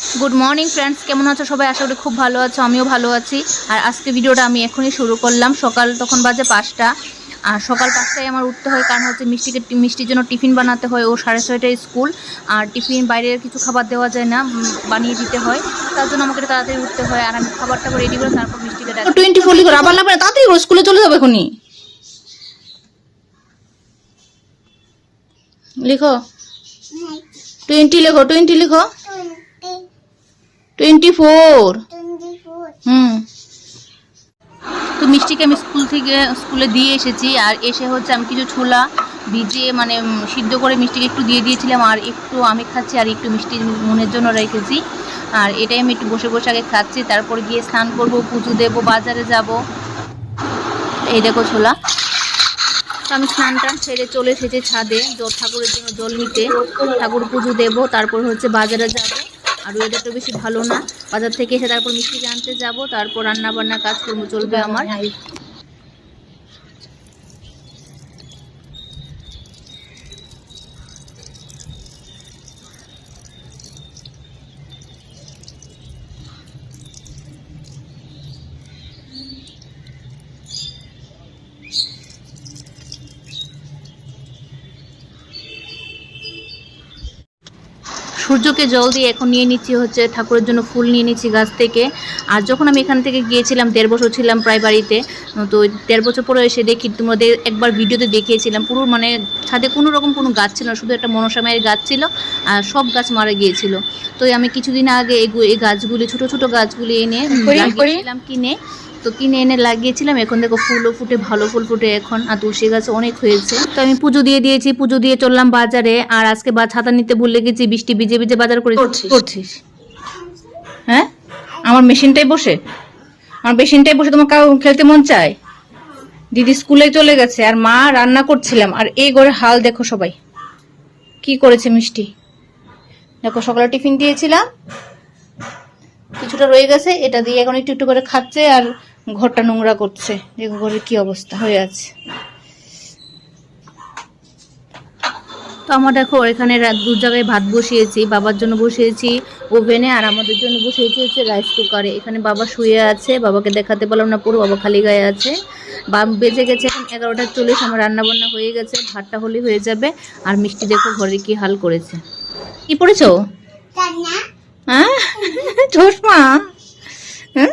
Good morning friends কেমন আছো? সবাই আশা করি খুব ভালো আছো আমিও ভালো আছি। আর আজকে ভিডিওটা আমি এখনই শুরু করলাম। সকাল তখন বাজে পাঁচটা। আর সকাল পাঁচটায় আমার উঠতে হয় কারণ হচ্ছে মিষ্টিকে মিষ্টির জন্য টিফিন বানাতে হয়। ও সাড়ে ছয়টায় স্কুল। আর টিফিন বাইরের কিছু খাবার দেওয়া যায় না বানিয়ে দিতে হয়। তার জন্য আমাকে তাড়াতাড়ি উঠতে হয়। আর আমি খাবারটা রেডি করে তারপর মিষ্টিকে ডাকি টোয়েন্টি ফোর লিখো আবার লাভ তাড়াতাড়ি স্কুলে চলে যাবে এখনই। লিখো। টোয়েন্টি লেখো টোয়েন্টি লিখো। টোয়েন্টি ফোর হুম। তো মিষ্টিকে আমি স্কুল থেকে স্কুলে দিয়ে এসেছি আর এসে হচ্ছে আমি কিছু ছোলা ভিজিয়ে মানে সিদ্ধ করে মিষ্টিকে একটু দিয়ে দিয়েছিলাম আর একটু আমি খাচ্ছি আর একটু মিষ্টি মনের জন্য রেখেছি। আর এটাই আমি একটু বসে বসে আগে খাচ্ছি তারপর গিয়ে স্নান করব পুজো দেব বাজারে যাব। এই দেখো ছোলা। তো আমি স্নান টান সেরে চলে এসেছি ছাদে জল ঠাকুরের জন্য জল নিতে। ঠাকুর পুজো দেব তারপর হচ্ছে বাজারে যাব। আর তো বেশি ভালো না। বাজার থেকে এসে তারপর মিষ্টি আনতে যাব, তারপর রান্না বান্না কাজকর্ম চলবে আমার। সূর্যকে জল দিয়ে এখন নিয়ে নিচ্ছি হচ্ছে ঠাকুরের জন্য ফুল নিয়ে নিচ্ছি গাছ থেকে। আর যখন আমি এখান থেকে গিয়েছিলাম দেড় বছর ছিলাম প্রায় বাড়িতে তো দেড় বছর পরে এসে দেখি তোমাদের একবার ভিডিওতে দেখিয়েছিলাম পুরো মানে ছাদে কোনো রকম কোনো গাছ ছিল না শুধু একটা মনসামায়ের গাছ ছিল আর সব গাছ মারা গিয়েছিল। তো আমি কিছুদিন আগে এই এই গাছগুলি ছোট ছোট গাছগুলি এনে লাগিয়েছিলাম কিনে। তো কিনে এনে লাগিয়েছিলাম। এখন দেখো ফুলও ফুটে ভালো ফুল ফুটে এখন। আর তুলসী গাছ অনেক হয়েছে। তো আমি পুজো দিয়ে দিয়েছি পুজো দিয়ে চললাম বাজারে। আর আজকে বা ছাতা নিতে ভুলে গেছি বৃষ্টি ভিজে ভিজে বাজার করে করছিস। হ্যাঁ? আমার মেশিনটাই বসে? আমার মেশিনটাই বসে তোমার কাউ খেলতে মন চায়? দিদি স্কুলে চলে গেছে আর মা রান্না করছিলাম। আর এই ঘরে হাল দেখো সবাই। কি করেছে মিষ্টি? দেখো সকালে টিফিন দিয়েছিলাম। কিছুটা রয়ে গেছে এটা দিয়ে এখন একটু একটু করে খাচ্ছে। আর ঘরটা নোংরা করছে। দেখো ঘরের কি অবস্থা হয়ে আছে। তো আমার দেখো এখানে দু জায়গায় ভাত বসিয়েছি বাবার জন্য বসিয়েছি ওভেনে আর আমাদের জন্য বসিয়েছি হচ্ছে রাইস কুকারে। এখানে বাবা শুয়ে আছে বাবাকে দেখাতে পারলাম না পুরো বাবা খালি গায়ে আছে। বা বেজে গেছে এখন এগারোটা চল্লিশ আমার রান্না বান্না হয়ে গেছে ভাতটা হলে হয়ে যাবে। আর মিষ্টি দেখো ঘরে কি হাল করেছে। কি পড়েছো? হ্যাঁ? চশমা হ্যাঁ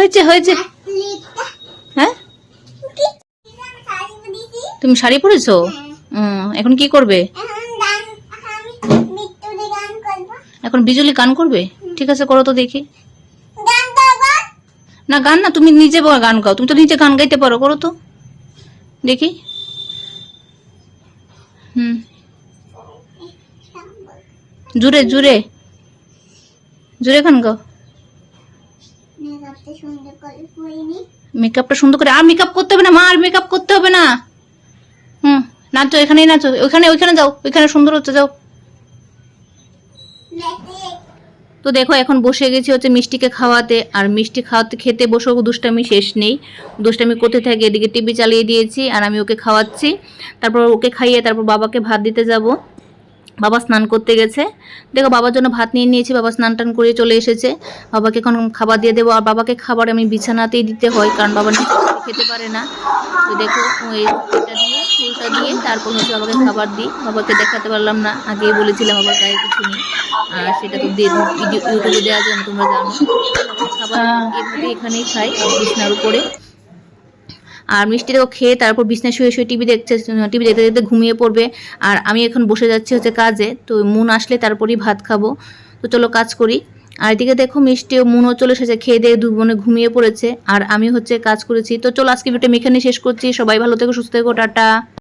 হয়েছে হয়েছে। হ্যাঁ? তুমি শাড়ি পরেছো? এখন কি করবে? এখন বিজলি গান করবে? ঠিক আছে, করো তো দেখি। না, গান না, তুমি নিজে গান গাও। তুমি তো নিজে গান গাইতে পারো, করো তো। দেখি। হুম। জুড়ে জুড়ে। জুড়ে গান গাও। মেকআপটা সুন্দর করে আর মেকআপ করতে হবে না মা আর মেকআপ করতে হবে না। হুম নাচো এখানেই নাচো ওইখানে ওইখানে যাও ওইখানে সুন্দর হচ্ছে যাও। তো দেখো এখন বসে গেছি হচ্ছে মিষ্টিকে খাওয়াতে আর মিষ্টি খাওয়াতে খেতে বসেও দুষ্টামি শেষ নেই। দুষ্টামি করতে থাকে এদিকে টিভি চালিয়ে দিয়েছি আর আমি ওকে খাওয়াচ্ছি। তারপর ওকে খাইয়ে তারপর বাবাকে ভাত দিতে যাব। বাবা স্নান করতে গেছে। দেখো বাবার জন্য ভাত নিয়ে নিয়েছি বাবা স্নান টান করে চলে এসেছে। বাবাকে এখন খাবার দিয়ে দেবো। আর বাবাকে খাবার আমি বিছানাতেই দিতে হয় কারণ বাবা খেতে পারে না। তো দেখো ওই এটা দিয়ে ফুলটা দিয়ে তারপর হচ্ছে বাবাকে খাবার দিই। বাবাকে দেখাতে পারলাম না আগেই বলেছিলাম বাবার গায়ে কিছু নেই। আর সেটা তো ইউটিউবে দেওয়া যায় তোমরা জানো। খাবার এভাবে এখানেই খাই বিছনার উপরে। আর মিষ্টি খেয়ে তারপর বিছনায় শুয়ে শুয়ে টিভি দেখছে টিভি দেখতে দেখতে ঘুমিয়ে পড়বে। আর আমি এখন বসে যাচ্ছি হচ্ছে কাজে, তো মুন আসলে তারপরেই ভাত খাব। তো চলো কাজ করি। আর এদিকে দেখো মিষ্টি ও মুনও চলে এসেছে, খেয়ে দিয়ে দুবনে ঘুমিয়ে পড়েছে। আর আমি হচ্ছে কাজ করেছি। তো চলো আজকে ভিডিওটা আমি এখানে শেষ করছি। সবাই ভালো থেকো, সুস্থ থেকো, টাটা।